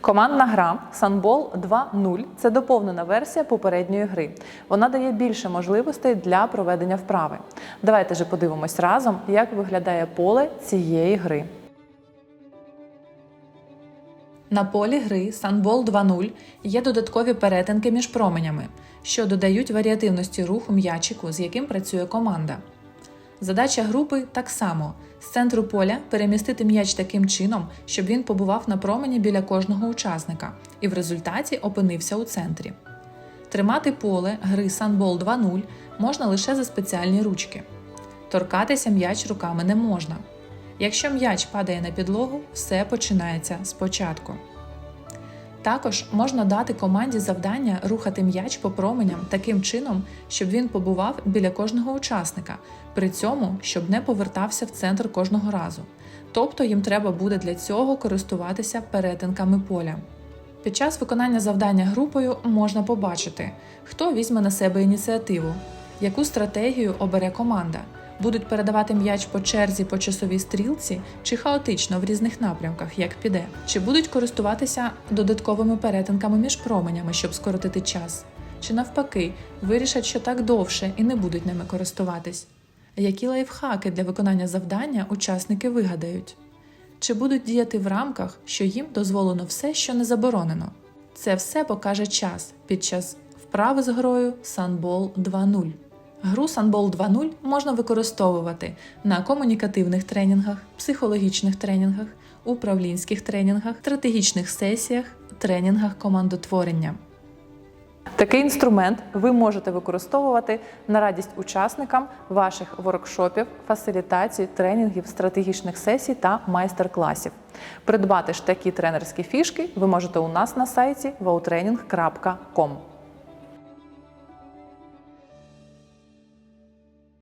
Командна гра Sunball 2.0 – це доповнена версія попередньої гри. Вона дає більше можливостей для проведення вправи. Давайте же подивимось разом, як виглядає поле цієї гри. На полі гри Sunball 2.0 є додаткові перетинки між променями, що додають варіативності руху м'ячику, з яким працює команда. Задача групи так само: з центру поля перемістити м'яч таким чином, щоб він побував на промені біля кожного учасника і в результаті опинився у центрі. Тримати поле гри Sunball 2.0 можна лише за спеціальні ручки. Торкатися м'яч руками не можна. Якщо м'яч падає на підлогу, все починається спочатку. Також можна дати команді завдання рухати м'яч по променям таким чином, щоб він побував біля кожного учасника, при цьому щоб не повертався в центр кожного разу. Тобто їм треба буде для цього користуватися перетинками поля. Під час виконання завдання групою можна побачити, хто візьме на себе ініціативу, яку стратегію обере команда. Будуть передавати м'яч по черзі по часовій стрілці чи хаотично в різних напрямках, як піде, чи будуть користуватися додатковими перетинками між променями, щоб скоротити час, чи навпаки вирішать, що так довше і не будуть ними користуватись. Які лайфхаки для виконання завдання учасники вигадають? Чи будуть діяти в рамках, що їм дозволено все, що не заборонено? Це все покаже час під час вправи з грою Sunball 2.0. Гру Sunball 2.0 можна використовувати на комунікативних тренінгах, психологічних тренінгах, управлінських тренінгах, стратегічних сесіях, тренінгах командотворення. Такий інструмент ви можете використовувати на радість учасникам ваших воркшопів, фасилітацій, тренінгів, стратегічних сесій та майстер-класів. Придбати ж такі тренерські фішки ви можете у нас на сайті wowtraining.com.